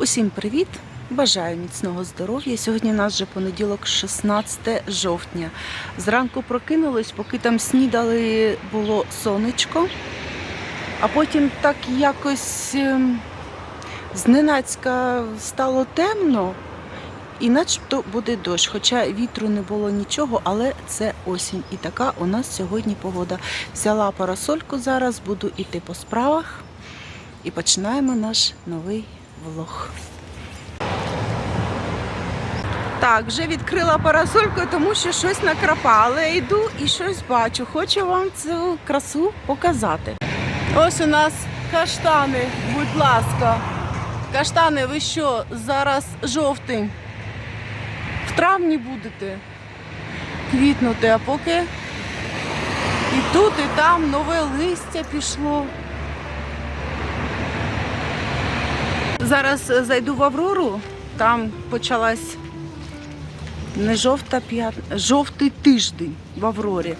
Усім привіт! Бажаю міцного здоров'я. Сьогодні у нас вже понеділок, 16 жовтня. Зранку прокинулись, поки там снідали, було сонечко, а потім так якось ем, зненацька стало темно, і начебто буде дощ. Хоча вітру не було нічого, але це осінь. І така у нас сьогодні погода. Взяла парасольку зараз, буду йти по справах. І починаємо наш новий влог. Так, вже відкрила парасольку, тому що щось накрапало. Йду і щось бачу. Хочу вам цю красу показати. Ось у нас каштани, будь ласка. Каштани, ви що, зараз жовтень? В травні будете квітнути, а поки і тут, і там нове листя пішло. Зараз е, зайду в Аврору, там почалась не жовта п'ятниця, жовтий тиждень в Аврорі.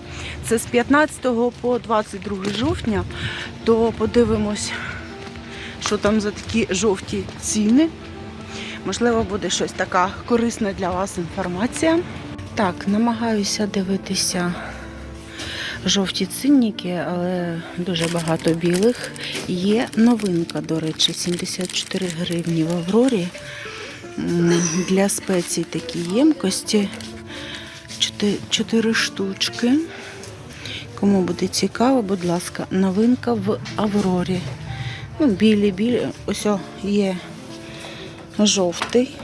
Це з 15 по 22 жовтня, то подивимось, що там за такі жовті ціни. Можливо, буде щось така корисна для вас інформація. Так, намагаюся дивитися жовті цінники, але дуже багато білих. Є новинка, до речі, 74 гривні в Аврорі. Для спецій такі ємкості. 4 штучки. Кому буде цікаво, будь ласка, новинка в Аврорі. Ну, білі, білі. Ось є жовтий.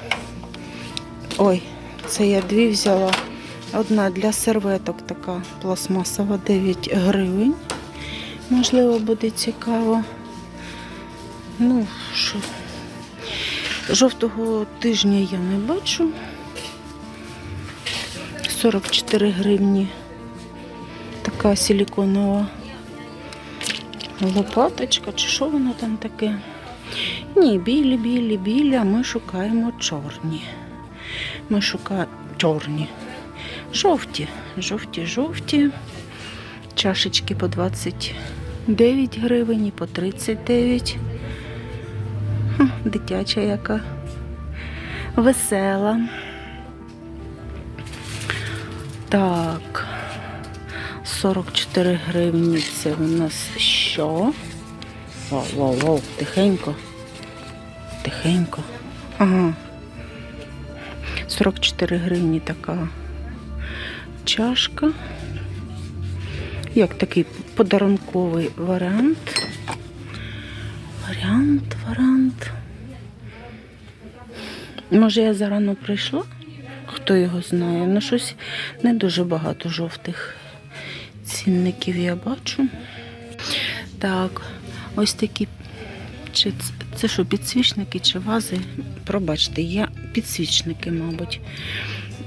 Ой, це я дві взяла. Одна для серветок така пластмасова 9 гривень. Можливо, буде цікаво. Ну, що. Жовтого тижня я не бачу. 44 гривні. Така силіконова лопаточка, чи що воно там таке? Ні, білі, білі, білі, а ми шукаємо чорні. Ми шукаємо чорні. Жовті, жовті, жовті. Чашечки по 29 гривень і по 39. Хм, Дитяча яка. Весела. Так. 44 гривні. Це у нас що? Вау, вау, вау, тихенько. Тихенько. Ага. 44 гривні така чашка. Як такий подарунковий варіант. Варіант, варіант. Може, я зарано прийшла? Хто його знає? Ну, щось не дуже багато жовтих цінників я бачу. Так, ось такі. Чи це що, підсвічники чи вази? Пробачте, я підсвічники, мабуть.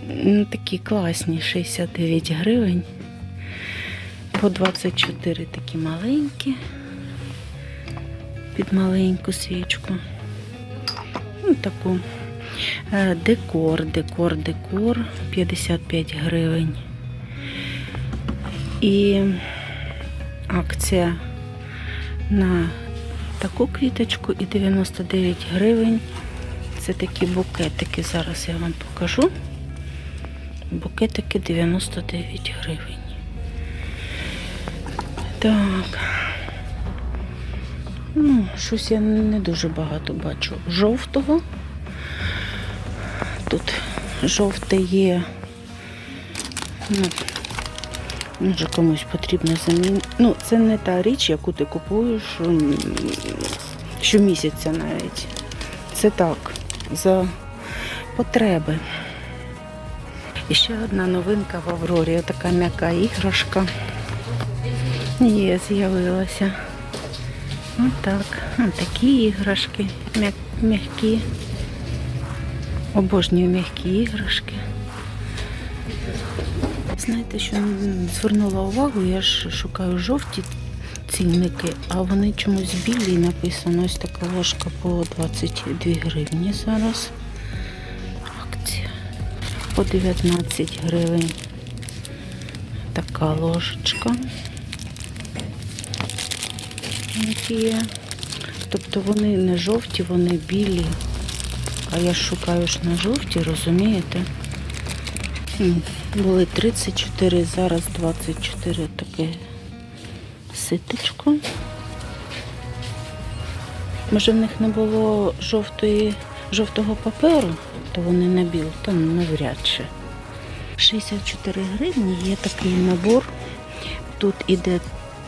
М, Такі класні, 69 гривень. По 24 такі маленькі. Під маленьку свічку. Ну, таку. Е, Декор, декор, декор. 55 гривень. І акція на таку квіточку і 99 гривень. Це такі букетики. Зараз я вам покажу. Букетики 99 гривень. Так. Ну, щось я не дуже багато бачу. Жовтого. Тут жовте є. Ну, може комусь потрібно замінити. Ну, це не та річ, яку ти купуєш щомісяця навіть. Це так, за потреби. І ще одна новинка в Аврорі. Така м'яка іграшка. Є, з'явилася. Отак. Такі іграшки м'які. Обожнюю м'які іграшки. Знаєте, що звернула увагу, я ж шукаю жовті цінники, а вони чомусь білі написано. Ось така ложка по 22 гривні зараз. По 19 гривень. Така ложечка. Є. Тобто вони не жовті, вони білі. А я шукаю ж на жовті, розумієте? Були 34, зараз 24 таке ситочко. Може в них не було жовтої, жовтого паперу, то вони на біл, навряд чи. 64 гривні є такий набор. Тут іде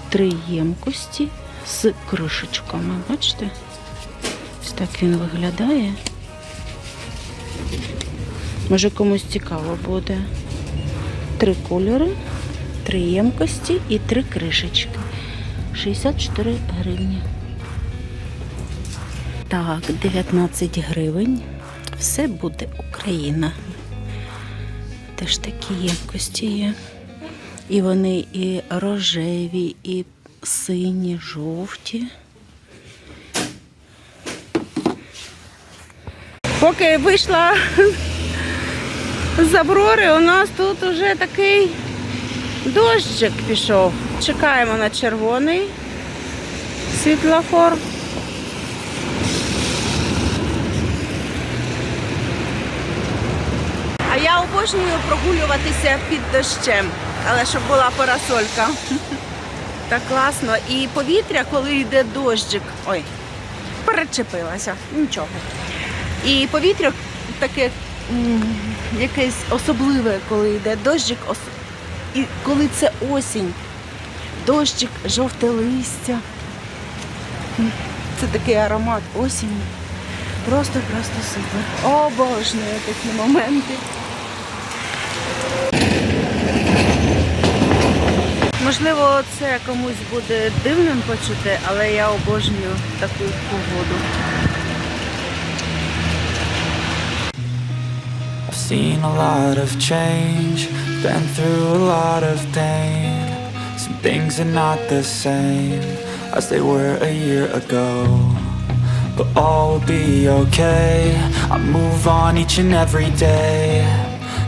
три ємкості з кришечками. Бачите? Ось так він виглядає. Може комусь цікаво буде. Три кольори, три ємкості і три кришечки. 64 гривні. Так, 19 гривень. Все буде Україна. Теж такі ємкості є. І вони і рожеві, і сині, жовті. Поки вийшла з Аврори, у нас тут уже такий дощик пішов. Чекаємо на червоний світлофор. А я обожнюю прогулюватися під дощем, але щоб була парасолька. Так класно. І повітря, коли йде дощик. Ой, перечепилася, нічого. І повітря таке якесь особливе, коли йде дощик, і коли це осінь. Дощик, жовте листя. Це такий аромат осені. Просто-просто супер. Обожнюю такі моменти. Можливо, це комусь буде дивним почути, але я обожнюю таку погоду. I've seen a lot of change, been through a lot of pain. Some things are not the same as they were a year ago. But all will be okay. I move on each and every day.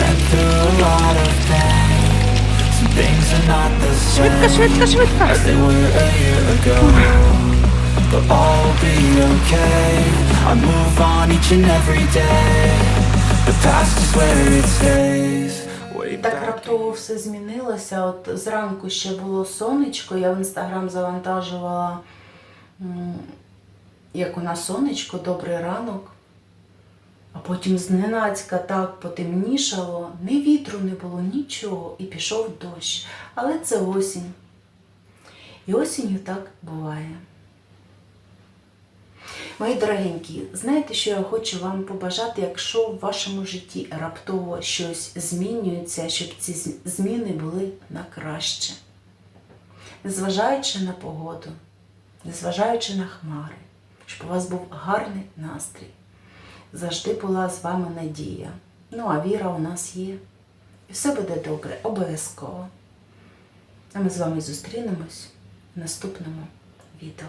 Been through a lot of pain. Some things are not the Швидко, same швидко, швидко. as they were a year ago. But all will be okay. I move on each and every day. The past is where it stays. Так раптово все змінилося. От зранку ще було сонечко, я в інстаграм завантажувала, як у нас сонечко, добрий ранок. А потім зненацька так потемнішало, ні вітру не було, нічого, і пішов дощ. Але це осінь. І осінню так буває. Мої дорогенькі, знаєте, що я хочу вам побажати, якщо в вашому житті раптово щось змінюється, щоб ці зміни були на краще. Незважаючи на погоду, незважаючи на хмари, щоб у вас був гарний настрій. Завжди була з вами надія. Ну, а віра у нас є. І все буде добре, обов'язково. А ми з вами зустрінемось в наступному відео.